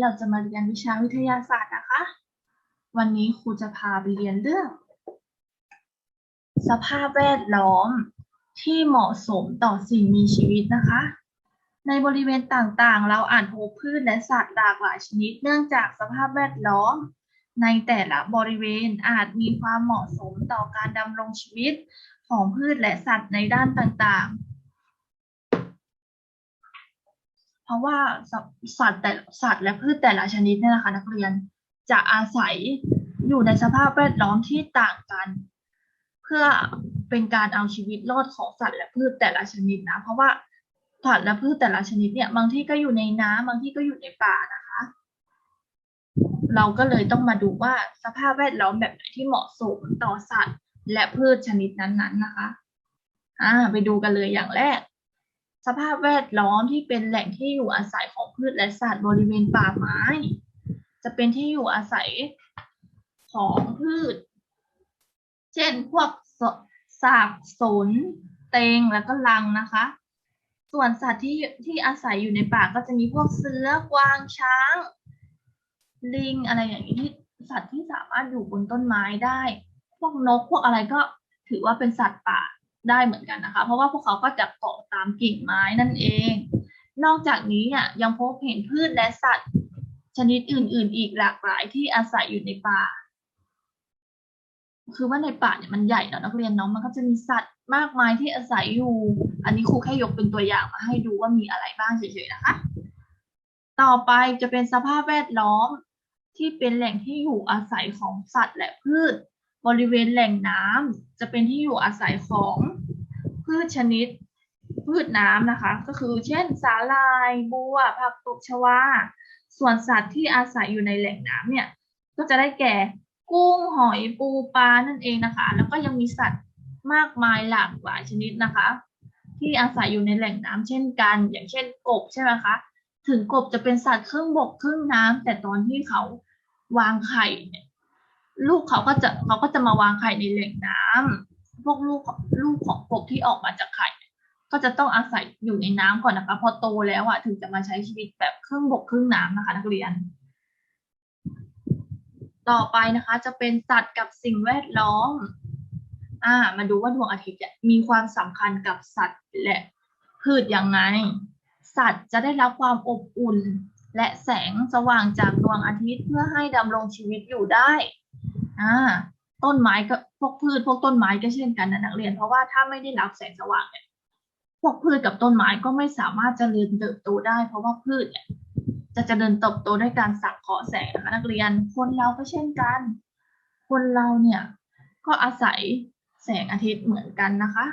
เราจะมาเรียนวิชาวิทยาศาสตร์นะคะ วันนี้ครูจะพาไปเรียนเรื่อง สภาพแวดล้อมที่เหมาะสมต่อสิ่งมีชีวิตนะคะ ในบริเวณต่างๆ เราอาจพบพืชและสัตว์หลากหลายชนิด เนื่องจากสภาพแวดล้อม ในแต่ละบริเวณอาจมีความเหมาะสมต่อการดำรงชีวิตของพืชและสัตว์ในด้านต่างๆ เพราะว่าสัตว์แต่สัตว์และพืชแต่ละชนิดเนี่ยนะคะ นักเรียนจะอาศัยอยู่ในสภาพแวดล้อมที่ต่างกัน เพื่อเป็นการเอาชีวิตรอดของสัตว์และพืชแต่ละชนิดนะ เพราะว่าสัตว์และพืชแต่ละชนิดเนี่ยบางที่ก็อยู่ในน้ำบางที่ก็อยู่ในป่านะคะ เราก็เลยต้องมาดูว่าสภาพแวดล้อมแบบไหนที่เหมาะสมต่อสัตว์ และพืชชนิดนั้นๆนะคะอ่าไปดูกันเลยอย่างแรก สภาพแวดล้อมที่เป็นแหล่งที่อยู่อาศัยของพืชและสัตว์บริเวณป่าไม้ จะเป็นที่อยู่อาศัยของพืช เช่นพวกสสากสน เตงแล้วก็ลังนะคะ ส่วนสัตว์ที่ที่อาศัยอยู่ในป่าก็จะมีพวกเสือกวางช้าง ลิงอะไรอย่างนี้ที่สัตว์ที่สามารถอยู่บนต้นไม้ได้ พวกนกพวกอะไรก็ถือว่าเป็นสัตว์ป่า ได้เหมือนกันนะคะ เพราะว่าพวกเขาก็จะเกาะตามกิ่งไม้นั่นเอง นอกจากนี้เนี่ยยังพบเห็นพืชและสัตว์ ชนิดอื่น ๆ อีกหลากหลายที่อาศัยอยู่ในป่า คือว่าในป่าเนี่ยมันใหญ่เนาะนักเรียนเนาะมันก็จะมีสัตว์มากมายที่อาศัยอยู่ อันนี้ครูแค่ยกเป็นตัวอย่างมาให้ดูว่ามีอะไรบ้างเฉยๆนะคะ ต่อไปจะเป็นสภาพแวดล้อมที่เป็นแหล่งที่อยู่อาศัยของสัตว์และพืช บริเวณแหล่งน้ำจะเป็นที่อยู่อาศัยของพืชชนิดพืชน้ำนะคะ ก็คือเช่นสาลายบัว ผักตบชวาส่วนสัตว์ที่อาศัยอยู่ในแหล่งน้ำเนี่ย ก็จะได้แก่กุ้งหอยปูปลานั่นเองนะคะ แล้วก็ยังมีสัตว์มากมายหลากหลายชนิดนะคะ ที่อาศัยอยู่ในแหล่งน้ำเช่นกัน อย่างเช่นกบใช่ไหมคะถึงกบจะเป็นสัตว์ครึ่งบกครึ่งน้ำแต่ตอนที่เขาวางไข่เนี่ย ลูกเขาก็จะเขาก็จะมาวางไข่ในแหล่งน้ำพวกลูกลูกของกบที่ออกมาจากไข่ก็จะต้องอาศัยอยู่ในน้ำก่อนนะคะ พอโตแล้วอะถึงจะมาใช้ชีวิตแบบครึ่งบกครึ่งน้ำนะคะ นักเรียน ต่อไปนะคะ จะเป็นสัตว์กับสิ่งแวดล้อม อ่า มาดูว่าดวงอาทิตย์มีความสำคัญกับสัตว์และพืชยังไง สัตว์จะได้รับความอบอุ่นและแสงสว่างจากดวงอาทิตย์เพื่อให้ดำรงชีวิตอยู่ได้ อ่าต้นไม้ก็พวกพืชพวกต้นไม้ก็เช่นกันนะนักเรียน เพราะว่าถ้าไม่ได้รับแสงสว่างเนี่ยพวกพืชกับต้นไม้ก็ไม่สามารถเจริญเติบโตได้ เพราะว่าพืชเนี่ยจะเจริญเติบโตด้วยการสังเคราะห์แสงนะคะนักเรียนคนเราก็เช่นกัน คนเราเนี่ยก็อาศัยแสงอาทิตย์เหมือนกันนะคะ